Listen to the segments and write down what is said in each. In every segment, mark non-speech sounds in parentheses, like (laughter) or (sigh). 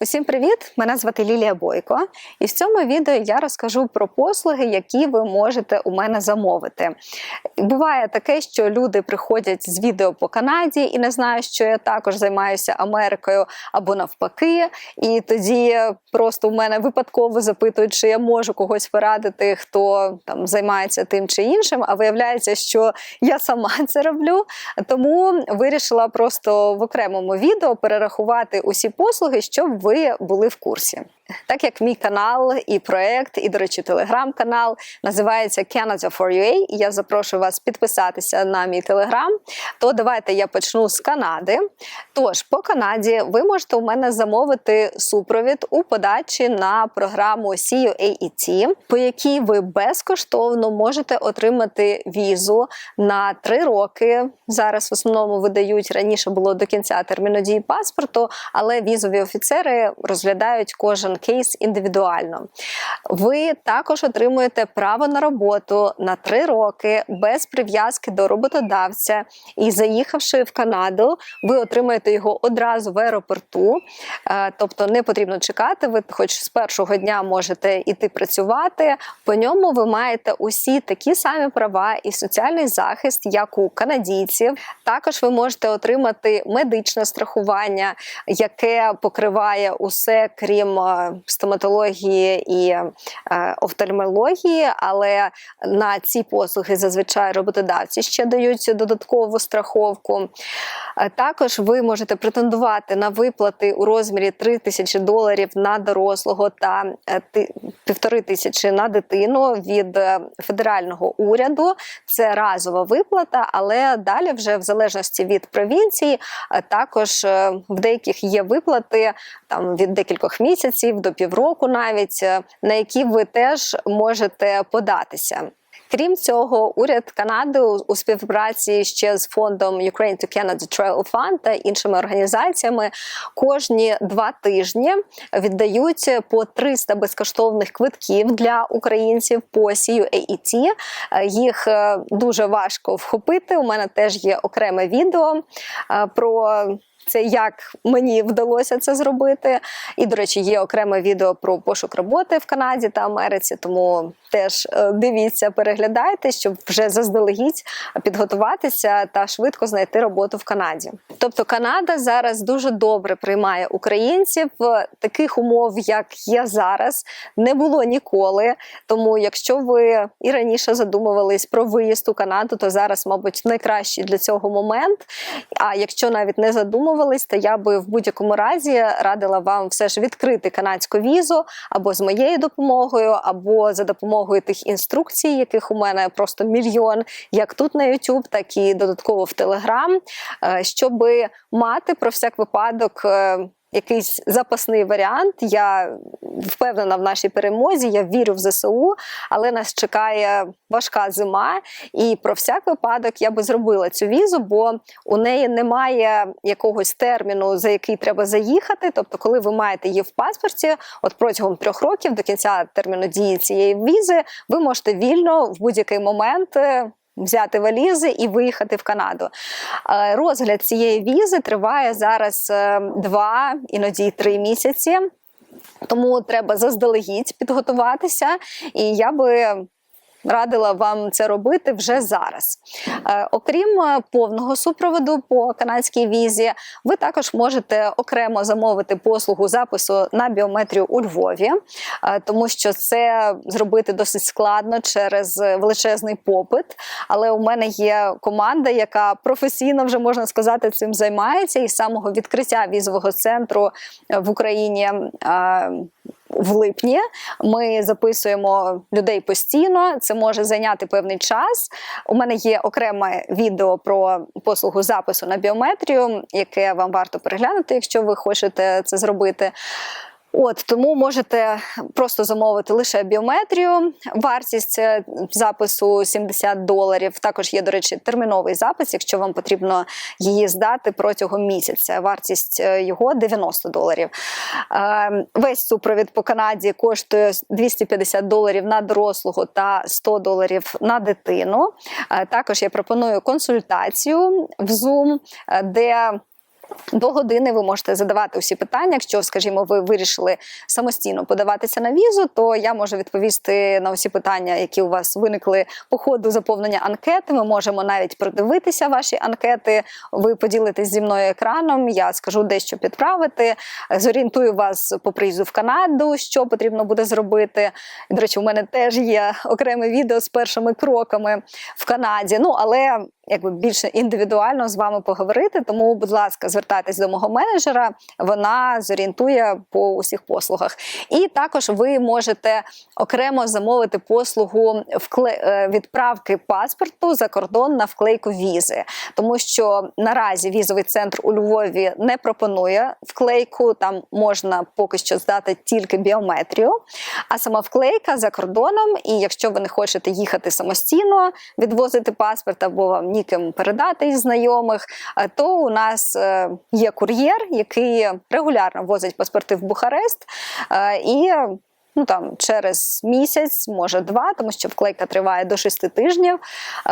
Усім привіт! Мене звати Лілія Бойко, і в цьому відео я розкажу про послуги, які ви можете у мене замовити. Буває таке, що люди приходять з відео по Канаді і не знають, що я також займаюся Америкою або навпаки. І тоді просто у мене випадково запитують, чи я можу когось порадити, хто там займається тим чи іншим. А виявляється, що я сама (laughs) це роблю. Тому вирішила просто в окремому відео перерахувати усі послуги, щоб ви були в курсі. Так як мій канал і проект, і, до речі, телеграм-канал називається Canada for UA, і я запрошую вас підписатися на мій телеграм, то давайте я почну з Канади. Тож, по Канаді ви можете у мене замовити супровід у подачі на програму CUAET, по якій ви безкоштовно можете отримати візу на три роки. Зараз в основному видають раніше було до кінця терміну дії паспорту, але візові офіцери розглядають кожен кейс індивідуально. Ви також отримуєте право на роботу на три роки без прив'язки до роботодавця. І заїхавши в Канаду, ви отримаєте його одразу в аеропорту. Е, Тобто не потрібно чекати, ви хоч з першого дня можете іти працювати. По ньому ви маєте усі такі самі права і соціальний захист, як у канадійців. Також ви можете отримати медичне страхування, яке покриває усе крім е, стоматології і е, офтальмології, але на ці послуги зазвичай роботодавці ще дають додаткову страховку. Е, Також ви можете претендувати на виплати у розмірі 3 тисячі доларів на дорослого та е, ти- півтори тисячі на дитину від е, федерального уряду. Це разова виплата, але далі, вже в залежності від провінції, е, також е, в деяких є виплати там від декількох місяців до півроку, навіть е, на які ви теж можете податися. Крім цього, уряд Канади у співпраці ще з фондом Ukraine to Canada Travel Fund та іншими організаціями кожні два тижні віддають по 300 безкоштовних квитків для українців по CUAET. Е, Їх е, дуже важко вхопити. У мене теж є окреме відео про. Це як мені вдалося це зробити. І, до речі, є окреме відео про пошук роботи в Канаді та Америці, тому теж е, дивіться, переглядайте, щоб вже заздалегідь підготуватися та швидко знайти роботу в Канаді. Тобто Канада зараз дуже добре приймає українців таких умов, як є зараз, не було ніколи. Тому, якщо ви і раніше задумувались про виїзд у Канаду, то зараз, мабуть, найкращий для цього момент. А якщо навіть не задумувались, то я би в будь-якому разі радила вам все ж відкрити канадську візу або з моєю допомогою, або за допомогою тих інструкцій, яких у мене просто мільйон, як тут на YouTube, так і додатково в Telegram, е, щоб мати про всяк випадок. Е, Якийсь запасний варіант. Я впевнена в нашій перемозі. Я вірю в ЗСУ, але нас чекає важка зима. І про всяк випадок я би зробила цю візу, бо у неї немає якогось терміну, за який треба заїхати. Тобто, коли ви маєте її в паспорті, от протягом трьох років до кінця терміну дії цієї візи, ви можете вільно в будь-який момент. Взяти валізи і виїхати в Канаду. Е, Розгляд цієї візи триває зараз е, два, іноді три місяці. Тому треба заздалегідь підготуватися, і я би радила вам це робити вже зараз. Е, окрім е, повного супроводу по канадській візі, ви також можете окремо замовити послугу запису на біометрію у Львові, е, тому що це зробити досить складно через величезний попит. Але у мене є команда, яка професійно вже можна сказати цим займається, і з самого відкриття візового центру в Україні. В липні ми записуємо людей постійно. Це може зайняти певний час. У мене є окреме відео про послугу запису на біометрію, яке вам варто переглянути, якщо ви хочете це зробити. От тому можете просто замовити лише біометрію. Вартість е, запису 70 доларів. Також є, до речі, терміновий запис, якщо вам потрібно її здати протягом місяця. Вартість е, його 90 доларів. Е, Весь супровід по Канаді коштує 250 доларів на дорослого та 100 доларів на дитину. Також я пропоную консультацію в Zoom, де До години ви можете задавати усі питання. Якщо, скажімо, ви вирішили самостійно подаватися на візу, то я можу відповісти на усі питання, які у вас виникли по ходу заповнення анкети. Ми можемо навіть продивитися ваші анкети. Ви поділитесь зі мною екраном. Я скажу дещо підправити. Зорієнтую вас по приїзду в Канаду, що потрібно буде зробити. До речі, у мене теж є окреме відео з першими кроками в Канаді. Ну але якби більше індивідуально з вами поговорити. Тому, будь ласка, звертайтесь до мого менеджера, вона зорієнтує по усіх послугах. І також ви можете окремо замовити послугу е, відправки паспорту за кордон на вклейку візи, тому що наразі візовий центр у Львові не пропонує вклейку. Там можна поки що здати тільки біометрію, а сама вклейка за кордоном. І якщо ви не хочете їхати самостійно, відвозити паспорт або вам ніким передати із знайомих, е, то у нас е, є кур'єр, який регулярно возить паспорти в Бухарест. е, І ну там через місяць, може два, тому що вклейка триває до шести тижнів.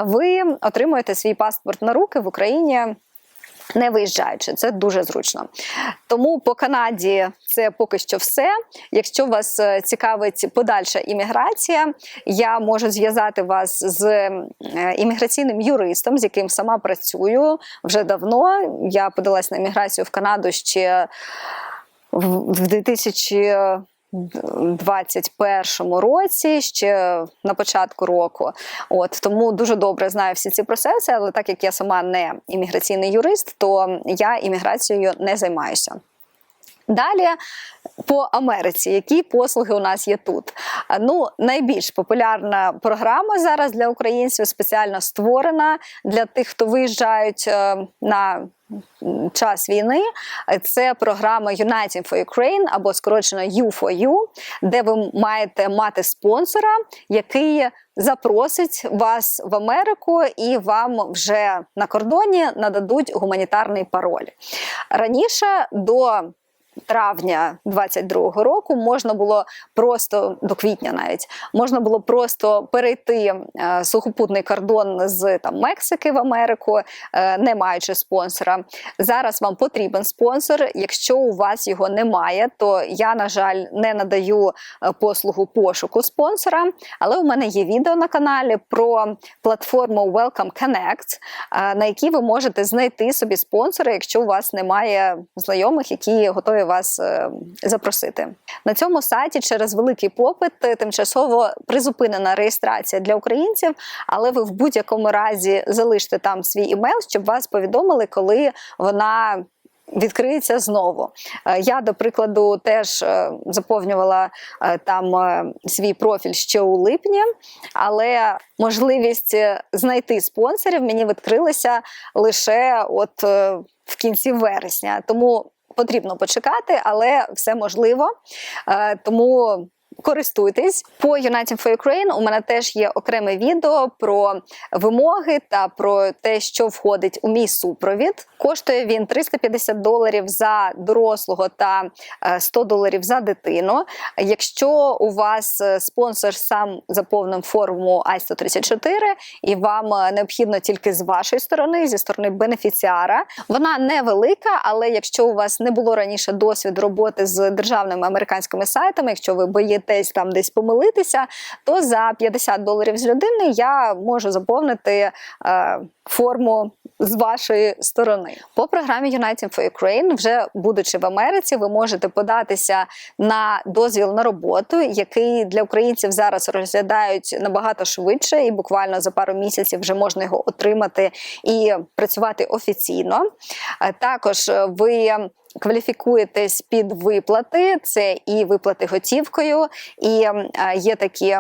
Ви отримуєте свій паспорт на руки в Україні. Не виїжджаючи, це дуже зручно. Тому по Канаді це поки що все. Якщо вас е, цікавить подальша імміграція, я можу зв'язати вас з е, імміграційним юристом, з яким сама працюю вже давно. Я подалась на імміграцію в Канаду ще в в 2000 21 році, ще на початку року. От тому дуже добре знаю всі ці процеси, але так як я сама не імміграційний юрист, то я імміграцією не займаюся. Далі по Америці, які послуги у нас є тут? Ну, найбільш популярна програма зараз для українців спеціально створена для тих, хто виїжджають е, на час війни. Це програма Uniting for Ukraine або скорочено U4U, де ви маєте мати спонсора, який запросить вас в Америку і вам вже на кордоні нададуть гуманітарний пароль. Раніше до травня 22-го року можна було просто до квітня навіть можна було просто перейти е, сухопутний кордон з там Мексики в Америку, е, не маючи спонсора. Зараз вам потрібен спонсор. Якщо у вас його немає, то я, на жаль, не надаю е, послугу пошуку спонсора. Але у мене є відео на каналі про платформу Welcome Connect, на якій ви можете знайти собі спонсора, якщо у вас немає знайомих, які готові вас е, запросити. На цьому сайті через великий попит е, тимчасово призупинена реєстрація для українців, але ви в будь-якому разі залиште там свій імейл, щоб вас повідомили, коли вона. Відкриється знову. Е, Я, до прикладу, теж заповнювала там свій профіль ще у липні, але можливість знайти спонсорів мені відкрилася лише от в кінці вересня. Тому потрібно почекати, але все можливо. Е, Тому. Користуйтесь по United for Ukraine У мене теж є окреме відео про вимоги та про те, що входить у мій супровід. Коштує він 350 доларів за дорослого та е, 100 доларів за дитину. Якщо у вас е, спонсор сам заповнив форму I-134 і вам е, необхідно тільки з вашої сторони, зі сторони бенефіціара, вона невелика, але якщо у вас не було раніше досвіду роботи з державними американськими сайтами, якщо ви боїтесь там десь помилитися, то за 50 доларів з людини я можу заповнити е, форму з вашої сторони. По програмі United for Ukraine, вже будучи в Америці, ви можете податися на дозвіл на роботу, який для українців зараз розглядають набагато швидше, і буквально за пару місяців вже можна його отримати і працювати офіційно. Е, Також е, ви кваліфікуєтесь під виплати, це і виплати готівкою, і е, є такі.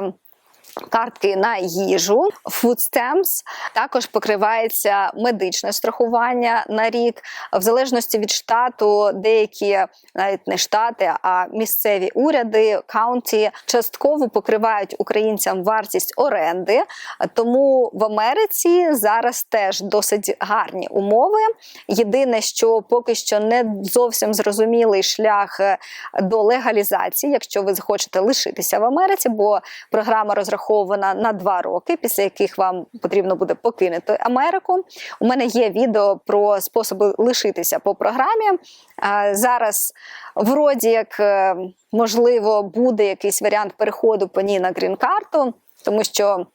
Картки на їжу, food stamps, також покривається медичне страхування на рік. В залежності від штату, деякі навіть не штати, а місцеві уряди, каунті частково покривають українцям вартість оренди. Тому в Америці зараз теж досить гарні умови. Єдине, що поки що не зовсім зрозумілий шлях е, до легалізації, якщо ви захочете лишитися в Америці, бо програма розраховує розрахована на два роки, після яких вам потрібно буде покинути Америку. У мене є відео про способи лишитися по програмі. Зараз вроді як е, можливо буде якийсь варіант переходу по ній на грін-карту, тому що.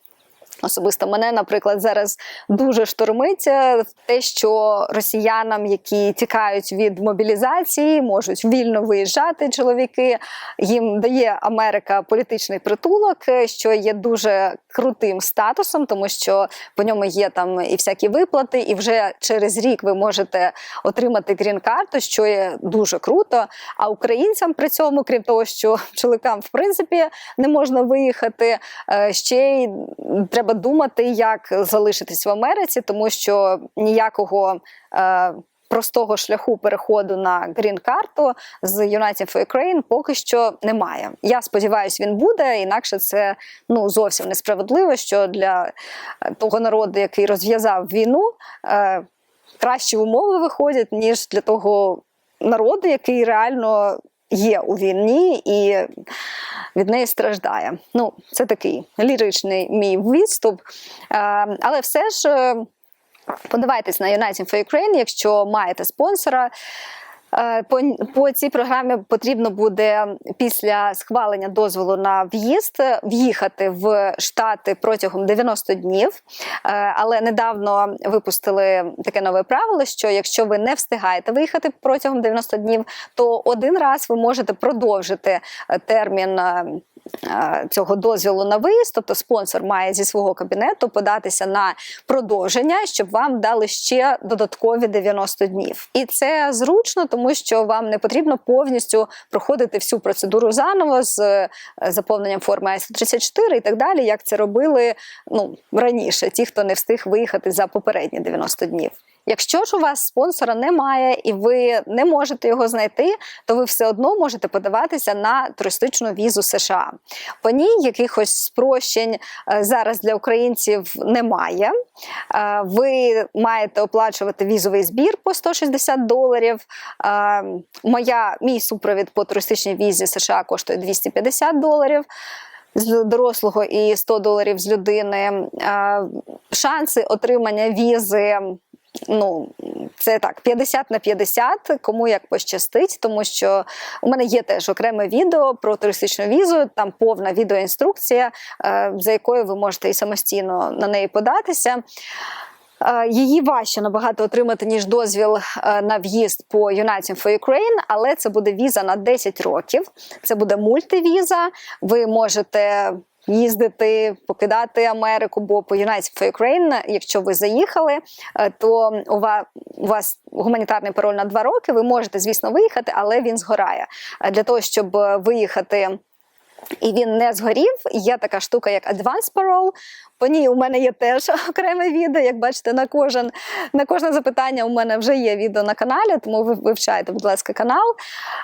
Особисто мене, наприклад, зараз дуже штормиться те, що росіянам, які тікають від мобілізації, можуть вільно виїжджати чоловіки. Їм дає Америка політичний притулок, що є дуже крутим статусом, тому що по ньому є там і всякі виплати, і вже через рік ви можете отримати грін-карту, що є дуже круто. А українцям при цьому, крім того, що чоловікам в принципі не можна виїхати, е, ще й треба думати, як залишитись в Америці, тому що ніякого. Простого шляху переходу на грін-карту з United for Ukraine поки що немає. Я сподіваюся, він буде, інакше це ну зовсім несправедливо, що для е, того народу, який розв'язав війну, е, кращі умови виходять, ніж для того народу, який реально є у війні і від неї страждає. Ну, це такий ліричний мій відступ. Е, але все ж. Подавайтесь на United for Ukraine, якщо маєте спонсора. Е, По, по цій програмі потрібно буде після схвалення дозволу на в'їзд в'їхати в Штати протягом 90 днів. Е, Але недавно випустили таке нове правило: що якщо ви не встигаєте виїхати протягом 90 днів, то один раз ви можете продовжити е, термін. Е, Цього дозволу на виїзд, тобто спонсор має зі свого кабінету податися на продовження, щоб вам дали ще додаткові 90 днів. І це зручно, тому що вам не потрібно повністю проходити всю процедуру заново з е, заповненням форми АС-34 і так далі, як це робили ну, раніше, ті, хто не встиг виїхати за попередні 90 днів. Якщо ж у вас спонсора немає і ви не можете його знайти, то ви все одно можете подаватися на туристичну візу США. По ній якихось спрощень е, зараз для українців немає. Е, Ви маєте оплачувати візовий збір по 160 доларів. Е, Моя мій супровід по туристичній візі США коштує 250 доларів. З дорослого і 100 доларів з людини. Шанси отримання візи ну, це так, 50 на 50, кому як пощастить, тому що у мене є теж окреме відео про туристичну візу, там повна відеоінструкція, е, за якою ви можете і самостійно на неї податися. Е, Її важче набагато отримати, ніж дозвіл е, на в'їзд по United for Ukraine, але це буде віза на 10 років. Це буде мультивіза. Ви можете їздити, покидати Америку, бо по United for Ukraine, якщо ви заїхали, е, то у вас, гуманітарний пароль на 2 роки. Ви можете, звісно, виїхати, але він згорає. Е, Для того, щоб е, виїхати. І він не згорів. Є така штука, як Advance Parole. По ній у мене є теж (laughs) окреме відео. Як бачите, на кожен на кожне запитання у мене вже є відео на каналі, тому ви вивчайте, будь ласка, канал.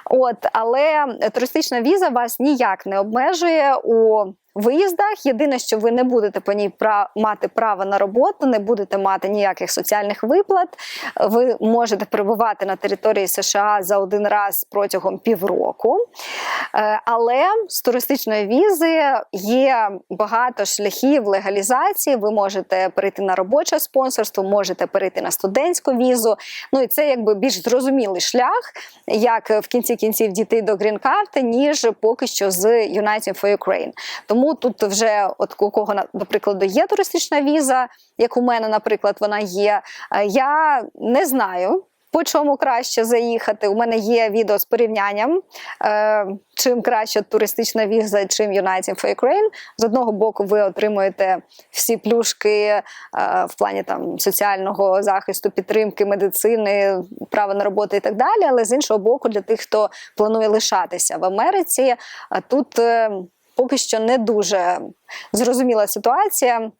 От, але туристична віза вас ніяк не обмежує у виїздах. Єдине, що ви не будете по ній мати право на роботу, не будете мати ніяких соціальних виплат. Ви можете перебувати на території США за один раз протягом півроку. Е, Але з туристичної візи є багато шляхів легалізації. Ви можете перейти на робоче спонсорство, можете перейти на студентську візу. Ну і це якби більш зрозумілий шлях, як в кінці кінців дійти до грін-карти, ніж поки що з United for Ukraine. Тому тут вже, от у кого на- до прикладу, є туристична віза, як у мене, наприклад, вона є. е, Я не знаю. По чому краще заїхати? У мене є відео з порівнянням, е, чим краще туристична віза, чим United for Ukraine. З одного боку, ви отримуєте всі плюшки е, в плані там соціального захисту, підтримки, медицини, права на роботу і так далі. Але з іншого боку, для тих, хто планує лишатися в Америці, тут поки що не дуже зрозуміла ситуація.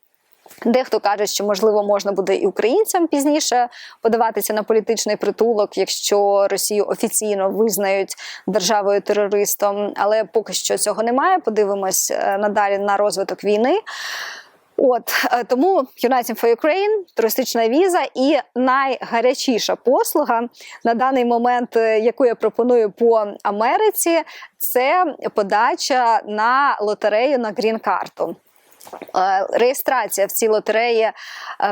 Дехто каже, що можливо можна буде і українцям пізніше подаватися на політичний притулок, якщо Росію офіційно визнають державою терористом. Але поки що цього немає. Подивимось е, надалі на розвиток війни. От е, тому United for Ukraine, туристична віза і найгарячіша послуга на даний момент, е, яку я пропоную по Америці, це подача на лотерею на грін-карту. Е, Реєстрація в цій лотереї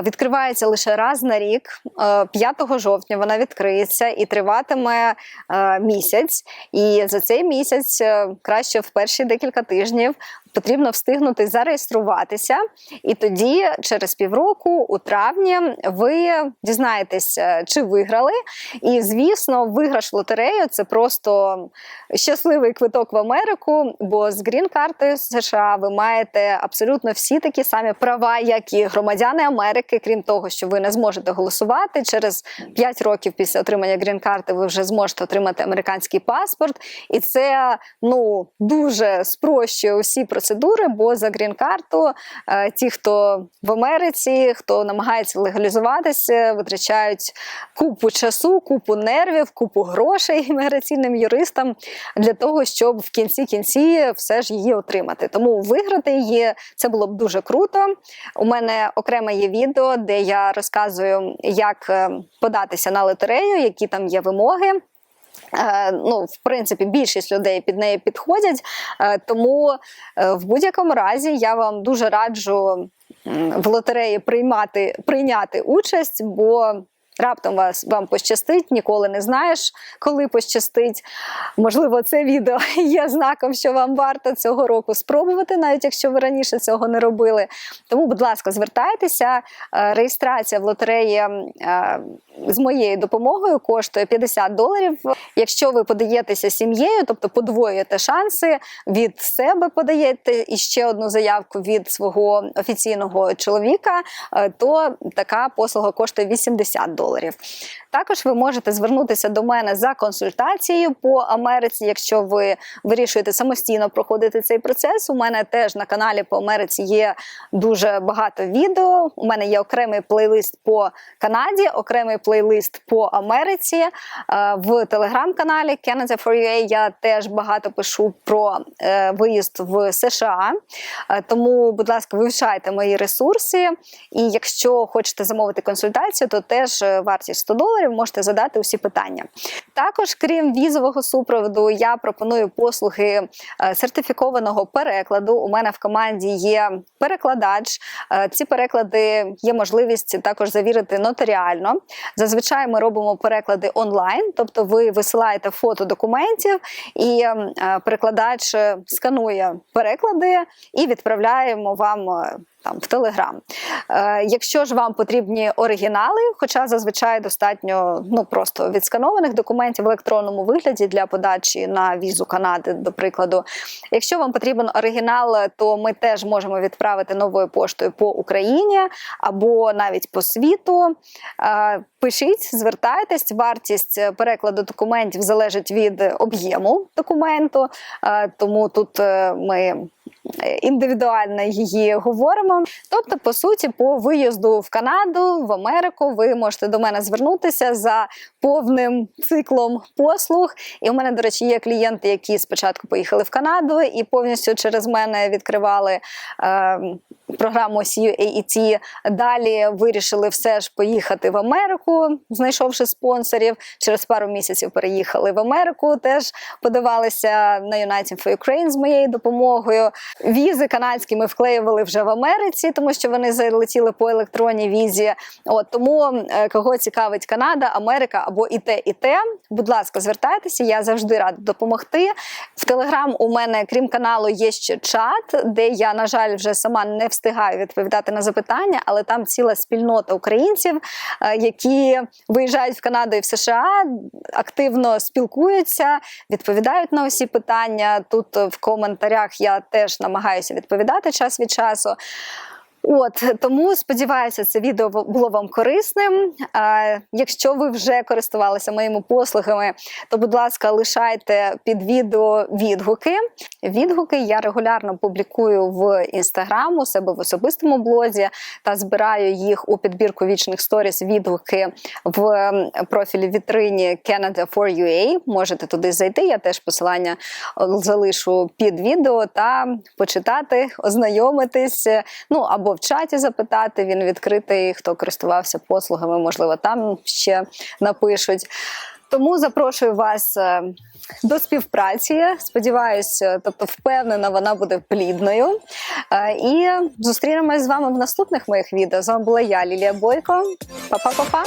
відкривається лише раз на рік. Е, 5 жовтня вона відкриється і триватиме місяць. І за цей місяць краще в перші декілька тижнів потрібно встигнути зареєструватися. І тоді, через півроку, у травні, ви дізнаєтесь, е, чи виграли. І, звісно, виграш в лотерею це просто щасливий квиток в Америку, бо з грін-картою США ви маєте абсолютно всі такі самі права, як і громадяни Америки, крім того, що ви не зможете голосувати. Через 5 років після отримання грін-карти ви вже зможете отримати американський паспорт. І це ну дуже спрощує усі процедури, бо за грін-карту е, ті, хто в Америці, хто намагається легалізуватися, витрачають купу часу, купу нервів, купу грошей (laughs) імміграційним юристам для того, щоб в кінці кінці все ж її отримати. Тому виграти її це було б дуже круто. У мене окреме є відео, де я розказую, як е, податися на лотерею, які там є вимоги. Е, Ну, в принципі, більшість людей під неї підходять. Е, Тому е, в будь-якому разі я вам дуже раджу в лотереї приймати, прийняти участь, бо раптом вас вам пощастить, ніколи не знаєш, коли пощастить. Можливо, це відео (laughs) є знаком, що вам варто цього року спробувати, навіть якщо ви раніше цього не робили. Тому, будь ласка, звертайтеся. Е, Реєстрація в лотереї е, з моєю допомогою коштує 50 доларів. Якщо ви подаєтеся сім'єю, тобто подвоюєте шанси від себе подаєте і ще одну заявку від свого офіційного чоловіка, е, то така послуга коштує 80 доларів. Також ви можете звернутися до мене за консультацією по Америці, якщо ви вирішуєте самостійно проходити цей процес. У мене теж на каналі по Америці є дуже багато відео. У мене є окремий плейлист по Канаді, окремий плейлист по Америці. Е, В телеграм-каналі Canada for UA я теж багато пишу про е, виїзд в США. Е, Тому, будь ласка, вивчайте мої ресурси. І якщо хочете замовити консультацію, то теж вартість 100 доларів можете задати усі питання. Також, крім візового супроводу, я пропоную послуги е, сертифікованого перекладу. У мене в команді є перекладач. Е, Ці переклади є можливість також завірити нотаріально. Зазвичай ми робимо переклади онлайн, тобто ви висилаєте фото документів, і е, перекладач сканує переклади і відправляємо вам. Там в Телеграм. Е, якщо ж вам потрібні оригінали, хоча зазвичай достатньо ну просто відсканованих документів в електронному вигляді для подачі на візу Канади, до прикладу. Якщо вам потрібен оригінал, то ми теж можемо відправити новою поштою по Україні або навіть по світу. Е, Пишіть, звертайтесь, вартість перекладу документів залежить від об'єму документу, е, тому тут е, ми індивідуально її говоримо. Тобто, по суті, по виїзду в Канаду, в Америку, ви можете до мене звернутися за повним циклом послуг. І у мене, до речі, є клієнти, які спочатку поїхали в Канаду і повністю через мене відкривали. Е, Програму CUAET, далі вирішили все ж поїхати в Америку, знайшовши спонсорів. Через пару місяців переїхали в Америку. Теж подавалися на United for Ukraine з моєю допомогою. Візи канадські ми вклеювали вже в Америці, тому що вони залетіли по електронній візі. От тому е, кого цікавить Канада, Америка або і те, і те. Будь ласка, звертайтеся, я завжди рада допомогти. В Телеграм у мене, крім каналу, є ще чат, де я, на жаль, вже сама не встигаю відповідати на запитання, але там ціла спільнота українців, е, які виїжджають в Канаду і в США, активно спілкуються, відповідають на усі питання. Тут в коментарях я теж намагаюся відповідати час від часу. От тому сподіваюся, це відео було вам корисним. Е, якщо ви вже користувалися моїми послугами, то будь ласка, лишайте під відео відгуки. Відгуки я регулярно публікую в інстаграм у себе в особистому блозі та збираю їх у підбірку вічних сторіс. Відгуки в профілі вітрині Canada for UA. Можете туди зайти. Я теж посилання е, залишу під відео та почитати, ознайомитись. Ну або в чаті запитати. Він відкритий. Хто користувався послугами, можливо, там ще напишуть. Тому запрошую вас е, до співпраці. Сподіваюся, тобто впевнена, вона буде плідною. Е, І зустрінемось з вами в наступних моїх відео. З вами була я, Лілія Бойко. Па-па-па-па!